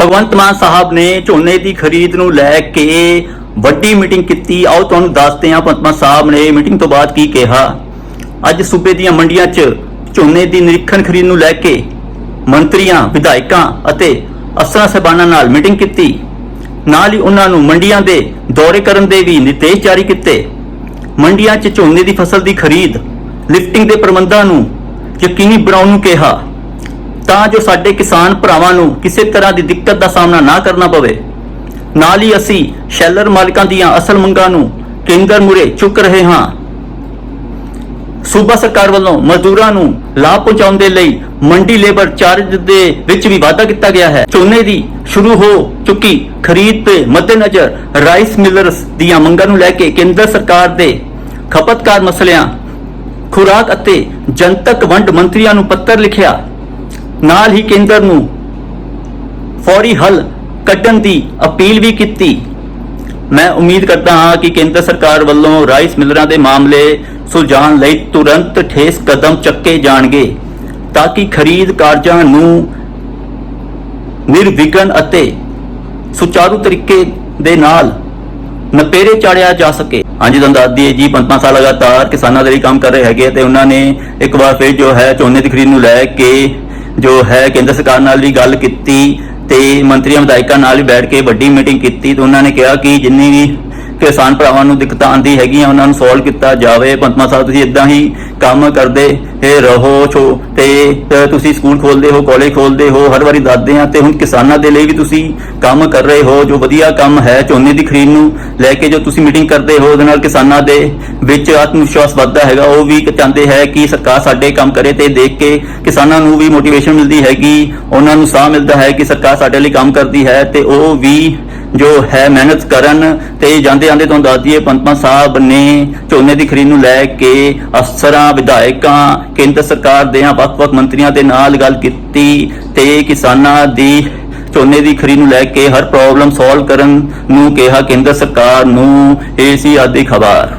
ਭਗਵੰਤ ਮਾਨ ਸਾਹਿਬ ਨੇ ਝੋਨੇ ਦੀ ਖਰੀਦ ਨੂੰ ਲੈ ਕੇ ਵੱਡੀ ਮੀਟਿੰਗ ਕੀਤੀ। ਆਓ ਤੁਹਾਨੂੰ ਦੱਸਦੇ ਹਾਂ, ਭਗਵੰਤ ਮਾਨ ਸਾਹਿਬ ਨੇ ਮੀਟਿੰਗ ਤੋਂ ਬਾਅਦ ਕੀ ਕਿਹਾ। ਅੱਜ ਸੂਬੇ ਦੀਆਂ ਮੰਡੀਆਂ 'ਚ ਝੋਨੇ ਦੀ ਨਿਰੀਖਣ ਖਰੀਦ ਨੂੰ ਲੈ ਕੇ ਮੰਤਰੀਆਂ, ਵਿਧਾਇਕਾਂ ਅਤੇ ਅਫਸਰਾਂ ਸਾਹਿਬਾਨਾਂ ਨਾਲ ਮੀਟਿੰਗ ਕੀਤੀ। ਨਾਲ ਹੀ ਉਹਨਾਂ ਨੂੰ ਮੰਡੀਆਂ ਦੇ ਦੌਰੇ ਕਰਨ ਦੇ ਵੀ ਨਿਰਦੇਸ਼ ਜਾਰੀ ਕੀਤੇ। ਮੰਡੀਆਂ 'ਚ ਝੋਨੇ ਦੀ ਫਸਲ ਦੀ ਖਰੀਦ, ਲਿਫਟਿੰਗ ਦੇ ਪ੍ਰਬੰਧਾਂ ਨੂੰ ਯਕੀਨੀ ਬਣਾਉਣ ਨੂੰ ਕਿਹਾ। ਤਾਂ ਜੋ ਸਾਡੇ ਕਿਸਾਨ ਭਰਾਵਾਂ ਨੂੰ ਕਿਸੇ ਤਰ੍ਹਾਂ ਦੀ ਦਿੱਕਤ ਦਾ ਸਾਹਮਣਾ ਨਾ ਕਰਨਾ ਪਵੇ। ਨਾਲ ਹੀ ਅਸੀਂ ਸ਼ੈਲਰ ਮਾਲਕਾਂ ਦੀਆਂ ਅਸਲ ਮੰਗਾਂ ਨੂੰ ਕੇਂਦਰ ਮੁਰੇ ਚੁੱਕ ਰਹੇ ਹਾਂ। ਸੂਬਾ ਸਰਕਾਰ ਵੱਲੋਂ ਮਜ਼ਦੂਰਾਂ ਨੂੰ ਲਾਭ ਪਹੁੰਚਾਉਣ ਦੇ ਲਈ ਮੰਡੀ ਲੇਬਰ ਚਾਰਜ ਦੇ ਵਿੱਚ ਵੀ ਵਾਧਾ ਕੀਤਾ ਗਿਆ ਹੈ। ਝੋਨੇ ਦੀ ਸ਼ੁਰੂ ਹੋ ਚੁੱਕੀ ਖਰੀਦ ਤੇ ਮੱਦੇਨਜ਼ਰ ਰਾਈਸ ਮਿਲਰਸ ਦੀਆਂ ਮੰਗਾਂ ਨੂੰ ਲੈ ਕੇ ਕੇਂਦਰ ਸਰਕਾਰ ਦੇ ਖਪਤਕਾਰ ਮਸਲਿਆਂ, ਖੁਰਾਕ ਅਤੇ ਜਨਤਕ ਵੰਡ ਮੰਤਰੀਆਂ ਨੂੰ ਪੱਤਰ ਲਿਖਿਆ। ਨਾਲ ਹੀ ਕੇਂਦਰ ਨੂੰ ਫੌਰੀ ਹੱਲ ਕੱਢਣ ਦੀ ਅਪੀਲ ਵੀ ਕੀਤੀ। ਮੈਂ ਉਮੀਦ ਕਰਦਾ ਹਾਂ ਕਿ ਕੇਂਦਰ ਸਰਕਾਰ ਵੱਲੋਂ ਰਾਈਸ ਮਿਲਰਾਂ ਦੇ ਮਾਮਲੇ ਸੁਲਝਾਉਣ ਲਈ ਤੁਰੰਤ ਠੇਸ ਕਦਮ ਚੱਕੇ ਜਾਣਗੇ ਤਾਂ ਕਿ ਖਰੀਦ ਕਾਰਜਾਂ ਨੂੰ ਨਿਰਵਿਘਨ ਅਤੇ ਸੁਚਾਰੂ ਤਰੀਕੇ ਦੇ ਨਾਲ ਨਪੇਰੇ ਚਾੜਿਆ ਜਾ ਸਕੇ। ਹਾਂਜੀ ਤੁਹਾਨੂੰ ਦੱਸ ਦਈਏ ਜੀ ਪੰਜ ਪੰਜ ਸਾਲ ਲਗਾਤਾਰ ਕਿਸਾਨਾਂ ਦੇ ਲਈ ਕੰਮ ਕਰ ਰਹੇ ਹੈਗੇ ਤੇ ਉਹਨਾਂ ਨੇ ਇੱਕ ਵਾਰ ਫਿਰ ਜੋ ਹੈ ਝੋਨੇ ਦੀ ਖਰੀਦ ਨੂੰ ਲੈ ਕੇ ਜੋ ਹੈ ਕੇਂਦਰ ਸਰਕਾਰ ਨਾਲ ਵੀ ਗੱਲ ਕੀਤੀ ਤੇ ਮੰਤਰੀਆਂ ਵਿਧਾਇਕਾਂ ਨਾਲ ਵੀ ਬੈਠ ਕੇ ਵੱਡੀ ਮੀਟਿੰਗ ਕੀਤੀ ਤੇ ਉਹਨਾਂ ਨੇ ਕਿਹਾ ਕਿ ਜਿੰਨੀ ਵੀ ਕਿਸਾਨ ਭਰਾਵਾਂ ਨੂੰ ਦਿੱਕਤਾਂ ਆਂਦੀ ਹੈਗੀਆਂ, ਉਹਨਾਂ ਨੂੰ ਸੋਲਵ ਕੀਤਾ ਜਾਵੇ। ਪੰਤਮਾ ਸਾਹਿਬ, ਤੁਸੀਂ ਇਦਾਂ ਹੀ ਕੰਮ ਕਰਦੇ ਰਹੋ, ਛੋ, ਤੇ ਤੁਸੀਂ ਸਕੂਲ ਖੋਲਦੇ ਹੋ ਕਾਲਜ ਖੋਲਦੇ ਹੋ, ਹਰ ਵਾਰੀ ਦੱਸਦੇ ਆ ਤੇ ਹੁਣ ਕਿਸਾਨਾਂ ਦੇ ਲਈ ਵੀ ਤੁਸੀਂ ਕੰਮ ਕਰ ਰਹੇ ਹੋ, ਜੋ ਵਧੀਆ ਕੰਮ ਹੈ ਝੋਨੇ ਦੀ ਖਰੀਦ ਨੂੰ ਲੈ ਕੇ ਜੋ ਤੁਸੀਂ ਮੀਟਿੰਗ ਕਰਦੇ ਹੋ, ਉਹਦੇ ਨਾਲ ਕਿਸਾਨਾਂ ਦੇ ਵਿੱਚ ਆਤਮ ਵਿਸ਼ਵਾਸ ਵੱਧਦਾ ਹੈਗਾ। ਉਹ ਵੀ ਚਾਹੁੰਦੇ ਹੈ ਕਿ ਸਰਕਾਰ ਸਾਡੇ ਕੰਮ ਕਰੇ ਤੇ ਦੇਖ ਕੇ ਕਿਸਾਨਾਂ ਨੂੰ ਵੀ ਮੋਟੀਵੇਸ਼ਨ ਮਿਲਦੀ ਹੈਗੀ, ਉਹਨਾਂ ਨੂੰ ਸਾਹ ਮਿਲਦਾ ਹੈ ਕਿ ਸਰਕਾਰ ਸਾਡੇ ਲਈ ਕੰਮ ਕਰਦੀ ਹੈ, ਤੇ ਉਹ ਵੀ ਜੋ ਹੈ ਮਿਹਨਤ ਕਰਨ ਤੇ ਜਾਂਦੇ ਜਾਂਦੇ ਤੁਹਾਨੂੰ ਦੱਸ ਦਈਏ ਪੰਤਮਾ ਸਾਹਿਬ ਨੇ ਝੋਨੇ ਦੀ ਖਰੀਦ ਨੂੰ ਲੈ ਕੇ ਅਫਸਰਾਂ, ਵਿਧਾਇਕਾਂ, ਕੇਂਦਰ ਸਰਕਾਰ ਦੇ ਵੱਖ-ਵੱਖ ਮੰਤਰੀਆਂ ਦੇ ਨਾਲ ਗੱਲ ਕੀਤੀ ਤੇ ਕਿਸਾਨਾਂ ਦੀ ਝੋਨੇ ਦੀ ਖਰੀਦ ਨੂੰ ਲੈ ਕੇ ਹਰ ਪ੍ਰੋਬਲਮ ਸੋਲਵ ਕਰਨ ਨੂੰ ਕਿਹਾ ਕੇਂਦਰ ਸਰਕਾਰ ਨੂੰ। ਇਹ ਸੀ ਆਦੀ ਖਬਰ।